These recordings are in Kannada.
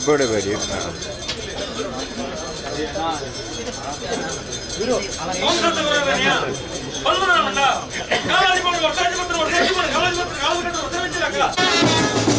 birthday party. College college college college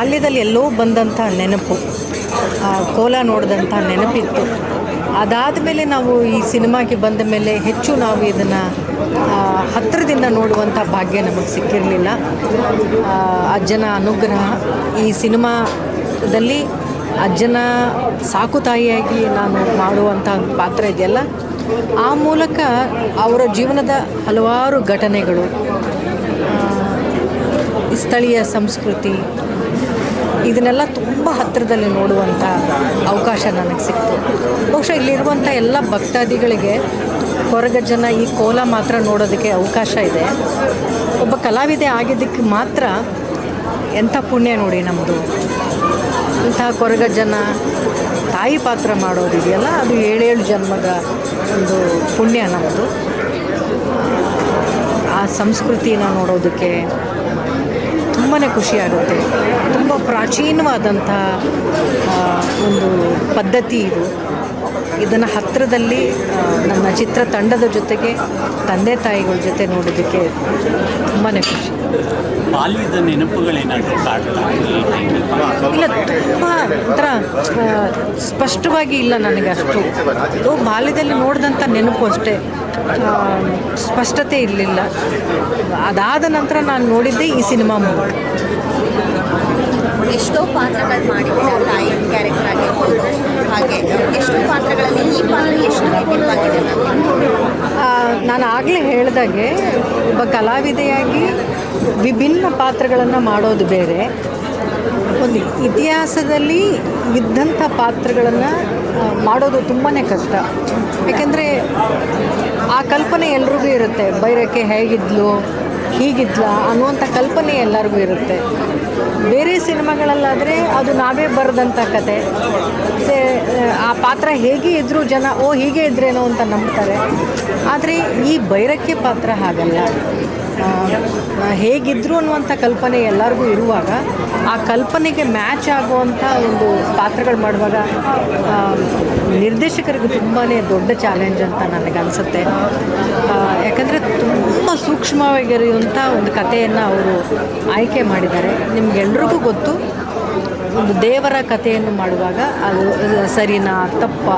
ಬಾಲ್ಯದಲ್ಲಿ ಎಲ್ಲೋ ಬಂದಂಥ ನೆನಪು ಕೋಲ ನೋಡಿದಂಥ ನೆನಪಿತ್ತು. ಅದಾದ ಮೇಲೆ ನಾವು ಈ ಸಿನಿಮಾಗೆ ಬಂದ ಮೇಲೆ ಹೆಚ್ಚು ನಾವು ಇದನ್ನು ಹತ್ತಿರದಿಂದ ನೋಡುವಂಥ ಭಾಗ್ಯ ನಮಗೆ ಸಿಕ್ಕಿರಲಿಲ್ಲ. ಅಜ್ಜನ ಅನುಗ್ರಹ, ಈ ಸಿನಿಮಾದಲ್ಲಿ ಅಜ್ಜನ ಸಾಕು ತಾಯಿಯಾಗಿ ನಾನು ಮಾಡುವಂಥ ಪಾತ್ರ ಇದೆಯಲ್ಲ, ಆ ಮೂಲಕ ಅವರ ಜೀವನದ ಹಲವಾರು ಘಟನೆಗಳು ಸ್ಥಳೀಯ ಸಂಸ್ಕೃತಿ ಇದನ್ನೆಲ್ಲ ತುಂಬ ಹತ್ತಿರದಲ್ಲಿ ನೋಡುವಂಥ ಅವಕಾಶ ನನಗೆ ಸಿಕ್ತು. ಬಹುಶಃ ಇಲ್ಲಿರುವಂಥ ಎಲ್ಲ ಭಕ್ತಾದಿಗಳಿಗೆ ಹೊರಗಜ್ಜನ ಈ ಕೋಲ ಮಾತ್ರ ನೋಡೋದಕ್ಕೆ ಅವಕಾಶ ಇದೆ. ಒಬ್ಬ ಕಲಾವಿದೆ ಆಗಿದ್ದಕ್ಕೆ ಮಾತ್ರ ಎಂಥ ಪುಣ್ಯ ನೋಡಿ ನಮ್ಮದು. ಇಂಥ ಕೊರಗಜ್ಜನ ತಾಯಿ ಪಾತ್ರ ಮಾಡೋದಿದೆಯಲ್ಲ ಅದು ಏಳೇಳು ಜನ್ಮದ ಒಂದು ಪುಣ್ಯ ನಮ್ಮದು. ಆ ಸಂಸ್ಕೃತಿನ ನೋಡೋದಕ್ಕೆ ತುಂಬಾ ಖುಷಿಯಾಗುತ್ತೆ. ತುಂಬ ಪ್ರಾಚೀನವಾದಂತಹ ಒಂದು ಪದ್ಧತಿ ಇದು. ಇದನ್ನು ಹತ್ತಿರದಲ್ಲಿ ನನ್ನ ಚಿತ್ರತಂಡದ ಜೊತೆಗೆ ತಂದೆ ತಾಯಿಗಳ ಜೊತೆ ನೋಡೋದಕ್ಕೆ ತುಂಬಾ ಖುಷಿ. ಬಾಲ್ಯದ ನೆನಪುಗಳೇನಾದರೂ ಕಾಡ್ತಾ ಇಲ್ಲ ತುಂಬ ಒಂಥರ ಸ್ಪಷ್ಟವಾಗಿ ಇಲ್ಲ ನನಗೆ ಅಷ್ಟು. ಅದು ಬಾಲ್ಯದಲ್ಲಿ ನೋಡಿದಂಥ ನೆನಪು ಅಷ್ಟೇ. ಸ್ಪಷ್ಟತೆ ಇರಲಿಲ್ಲ. ಅದಾದ ನಂತರ ನಾನು ನೋಡಿದ್ದೆ ಈ ಸಿನಿಮಾ ಮೂಲಕ ಎಷ್ಟೋ ಪಾತ್ರಗಳು ಮಾಡಿದ್ದೆ ತಾಯಿ ಕ್ಯಾರೆಕ್ಟರ್ ಆಗಿರ್ಬೋದು. ಹಾಗೆ ಎಷ್ಟೋ ಪಾತ್ರಗಳಲ್ಲಿ ಈ ಪಾತ್ರ ಎಷ್ಟು ನಾನು ಆಗಲೇ ಹೇಳಿದಾಗೆ ಒಬ್ಬ ಕಲಾವಿದೆಯಾಗಿ ವಿಭಿನ್ನ ಪಾತ್ರಗಳನ್ನು ಮಾಡೋದು ಬೇರೆ. ಒಂದು ಇತಿಹಾಸದಲ್ಲಿ ಇದ್ದಂಥ ಪಾತ್ರಗಳನ್ನು ಮಾಡೋದು ತುಂಬಾ ಕಷ್ಟ. ಯಾಕೆಂದರೆ ಆ ಕಲ್ಪನೆ ಎಲ್ರಿಗೂ ಇರುತ್ತೆ. ಬೈರಕ್ಕೆ ಹೇಗಿದ್ಲು, ಹೀಗಿದ್ಲ ಅನ್ನುವಂಥ ಕಲ್ಪನೆ ಎಲ್ಲರಿಗೂ ಇರುತ್ತೆ. ಬೇರೆ ಸಿನಿಮಾಗಳಲ್ಲಾದರೆ ಅದು ನಾವೇ ಬರೆದಂಥ ಕತೆ. ಆ ಪಾತ್ರ ಹೇಗೆ ಇದ್ದರೂ ಜನ, ಓ, ಹೀಗೆ ಇದ್ರೇನೋ ಅಂತ ನಂಬ್ತಾರೆ. ಆದರೆ ಈ ಬೈರಕ್ಕೆ ಪಾತ್ರ ಹಾಗಲ್ಲ. ಹೇಗಿದ್ರು ಅನ್ನುವಂಥ ಕಲ್ಪನೆ ಎಲ್ಲರಿಗೂ ಇರುವಾಗ ಆ ಕಲ್ಪನೆಗೆ ಮ್ಯಾಚ್ ಆಗುವಂಥ ಒಂದು ಪಾತ್ರಗಳು ಮಾಡುವಾಗ ನಿರ್ದೇಶಕರಿಗೆ ತುಂಬಾ ದೊಡ್ಡ ಚಾಲೆಂಜ್ ಅಂತ ನನಗನ್ಸುತ್ತೆ. ಯಾಕಂದರೆ ತುಂಬ ಸೂಕ್ಷ್ಮವಾಗಿರುವಂಥ ಒಂದು ಕಥೆಯನ್ನು ಅವರು ಆಯ್ಕೆ ಮಾಡಿದ್ದಾರೆ. ನಿಮ್ಗೆಲ್ರಿಗೂ ಗೊತ್ತು. ಒಂದು ದೇವರ ಕಥೆಯನ್ನು ಮಾಡುವಾಗ ಅದು ಸರಿನಾ, ತಪ್ಪ,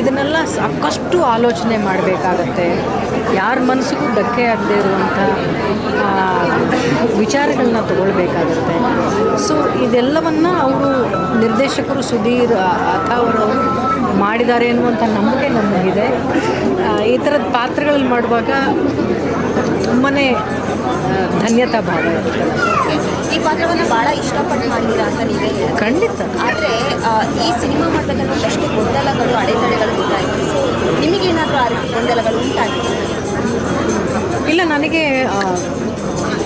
ಇದನ್ನೆಲ್ಲ ಸಾಕಷ್ಟು ಆಲೋಚನೆ ಮಾಡಬೇಕಾಗತ್ತೆ. ಯಾರ ಮನಸ್ಸಿಗೂ ಧಕ್ಕೆ ಆಗದೆ ಇರುವಂಥ ವಿಚಾರಗಳನ್ನ ತಗೊಳ್ಬೇಕಾಗತ್ತೆ. ಸೊ ಇದೆಲ್ಲವನ್ನು ಅವರು ನಿರ್ದೇಶಕರು ಸುಧೀರ್ ಅಥಾವರವರು ಮಾಡಿದ್ದಾರೆ ಎನ್ನುವಂಥ ನಂಬಿಕೆ ನಮಗಿದೆ. ಈ ಥರದ ಪಾತ್ರಗಳಲ್ಲಿ ಮಾಡುವಾಗ ತುಂಬಾ ಧನ್ಯತಾ ಭಾವ ಇರುತ್ತೆ. ಈ ಪಾತ್ರವನ್ನು ಬಹಳ ಇಷ್ಟಪಟ್ಟು ಮಾಡಿದ್ದೀರಾ ಅಂತ ನೀವೇ ಖಂಡಿತ. ಆದರೆ ಈ ಸಿನಿಮಾ ಮಾಡಬೇಕಾದ್ರೆ ಒಂದಷ್ಟು ಗೊಂದಲಗಳು ಅಡೆತಡೆಗಳು ಗೊತ್ತಾಯಿತು ಸೊ ನಿಮಗೇನಾದರೂ ಆ ರೀತಿ ಗೊಂದಲಗಳು ಉಂಟಾಗಿದೆ ಇಲ್ಲ ನನಗೆ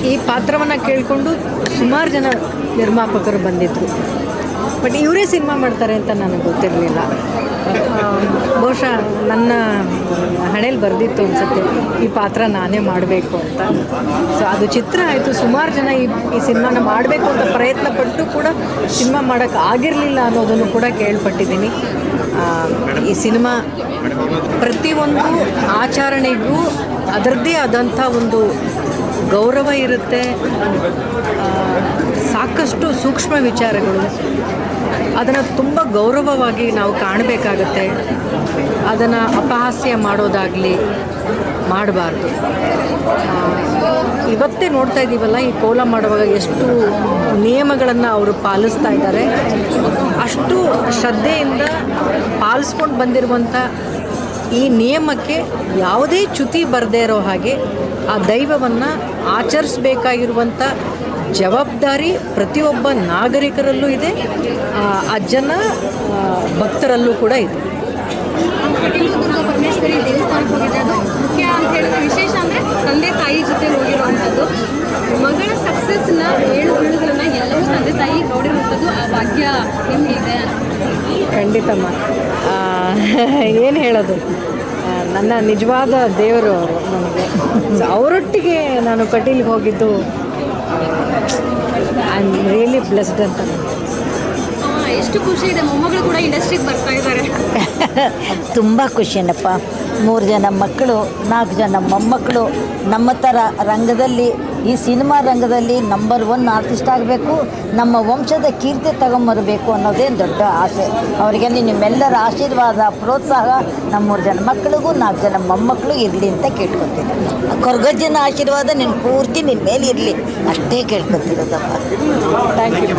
ಈ ಪಾತ್ರವನ್ನು ಕೇಳಿಕೊಂಡು ಸುಮಾರು ಜನ ನಿರ್ಮಾಪಕರು ಬಂದಿದ್ದರು ಬಟ್ ಇವರೇ ಸಿನಿಮಾ ಮಾಡ್ತಾರೆ ಅಂತ ನನಗೆ ಗೊತ್ತಿರಲಿಲ್ಲ. ಬಹುಶಃ ನನ್ನ ಹಣೆಯಲ್ಲಿ ಬರೆದಿತ್ತು ಅನ್ಸುತ್ತೆ. ಈ ಪಾತ್ರ ನಾನೇ ಮಾಡಬೇಕು ಅಂತ. ಸೊ ಅದು ಚಿತ್ರ ಆಯಿತು. ಸುಮಾರು ಜನ ಈ ಈ ಸಿನಿಮಾನ ಮಾಡಬೇಕು ಅಂತ ಪ್ರಯತ್ನ ಪಟ್ಟು ಕೂಡ ಸಿನಿಮಾ ಮಾಡೋಕ್ಕೆ ಆಗಿರಲಿಲ್ಲ ಅನ್ನೋದನ್ನು ಕೂಡ ಕೇಳ್ಪಟ್ಟಿದ್ದೀನಿ. ಈ ಸಿನಿಮಾ ಪ್ರತಿಯೊಂದು ಆಚರಣೆಗೂ ಅದರದ್ದೇ ಆದಂಥ ಒಂದು ಗೌರವ ಇರುತ್ತೆ. ಸಾಕಷ್ಟು ಸೂಕ್ಷ್ಮ ವಿಚಾರಗಳು. ಅದನ್ನು ತುಂಬ ಗೌರವವಾಗಿ ನಾವು ಕಾಣಬೇಕಾಗತ್ತೆ. ಅದನ್ನು ಅಪಹಾಸ್ಯ ಮಾಡೋದಾಗಲಿ ಮಾಡಬಾರ್ದು. ಇವತ್ತೇ ನೋಡ್ತಾ ಇದ್ದೀವಲ್ಲ, ಈ ಕೋಲ ಮಾಡುವಾಗ ಎಷ್ಟು ನಿಯಮಗಳನ್ನು ಅವರು ಪಾಲಿಸ್ತಾ ಇದ್ದಾರೆ. ಅಷ್ಟು ಶ್ರದ್ಧೆಯಿಂದ ಪಾಲಿಸ್ಕೊಂಡು ಬಂದಿರುವಂಥ ಈ ನಿಯಮಕ್ಕೆ ಯಾವುದೇ ಚ್ಯುತಿ ಬರದೇ ಇರೋ ಹಾಗೆ ಆ ದೈವವನ್ನು ಆಚರಿಸಬೇಕಾಗಿರುವಂಥ ಜವಾಬ್ದಾರಿ ಪ್ರತಿಯೊಬ್ಬ ನಾಗರಿಕರಲ್ಲೂ ಇದೆ. ಅಜ್ಜನ ಭಕ್ತರಲ್ಲೂ ಕೂಡ ಇದೆ. ಪರಮೇಶ್ವರಿ ದೇವಸ್ಥಾನಕ್ಕೆ ಹೋಗಿದ್ರೆ ಅದು ಮುಖ್ಯ ಅಂತ ಹೇಳಿದ್ರೆ ವಿಶೇಷ ಅಂದರೆ ತಂದೆ ತಾಯಿ ಜೊತೆ ಹೋಗಿರುವಂಥದ್ದು. ಮಗಳ ಸಕ್ಸಸ್ನ ಏಳು ಬೀಳುಗಳನ್ನ ಎಲ್ಲವೂ ತಂದೆ ತಾಯಿ ನೋಡಿರುವಂಥದ್ದು ಆ ಭಾಗ್ಯ ನಿಮಗಿದೆ. ಖಂಡಿತಮ್ಮ ಏನು ಹೇಳೋದು? ನನ್ನ ನಿಜವಾದ ದೇವರು ಅವರು ನನಗೆ ಅವರೊಟ್ಟಿಗೆ ನಾನು ಕಟೀಲ್ಗೆ ಹೋಗಿದ್ದು ಐ ಆಮ್ ರಿಯಲಿ ಬ್ಲೆಸ್ಡ್ ಅಂತ ಎಷ್ಟು ಖುಷಿ ಇದೆ. ಮೊಮ್ಮಗಳು ಕೂಡ ಇಂಡಸ್ಟ್ರಿಗೆ ಬರ್ತಾ ಇದ್ದಾರೆ. ತುಂಬ ಖುಷಿನಪ್ಪ ಮೂರು ಜನ ಮಕ್ಕಳು ನಾಲ್ಕು ಜನ ಮೊಮ್ಮಕ್ಕಳು ನಮ್ಮ ಥರ ರಂಗದಲ್ಲಿ ಈ ಸಿನಿಮಾ ರಂಗದಲ್ಲಿ ನಂಬರ್ ಒನ್ ಆರ್ಟಿಸ್ಟ್ ಆಗಬೇಕು, ನಮ್ಮ ವಂಶದ ಕೀರ್ತಿ ತಗೊಂಬರಬೇಕು ಅನ್ನೋದೇ ದೊಡ್ಡ ಆಸೆ. ಅವರಿಗೆ ನಿಮ್ಮೆಲ್ಲರ ಆಶೀರ್ವಾದ, ಪ್ರೋತ್ಸಾಹ ನಮ್ಮ ಮೂರು ಜನ ಮಕ್ಕಳಿಗೂ ನಾಲ್ಕು ಜನ ಮೊಮ್ಮಕ್ಕಳು ಇರಲಿ ಅಂತ ಕೇಳ್ಕೊತೀನಿ. ಕೊರಗಜ್ಜನ ಆಶೀರ್ವಾದ ನಿನ್ನ ಪೂರ್ತಿ ನಿನ್ನ ಮೇಲೆ ಇರಲಿ. ಅಷ್ಟೇ ಕೇಳ್ಕೊತಿರೋದಪ್ಪ. Thank you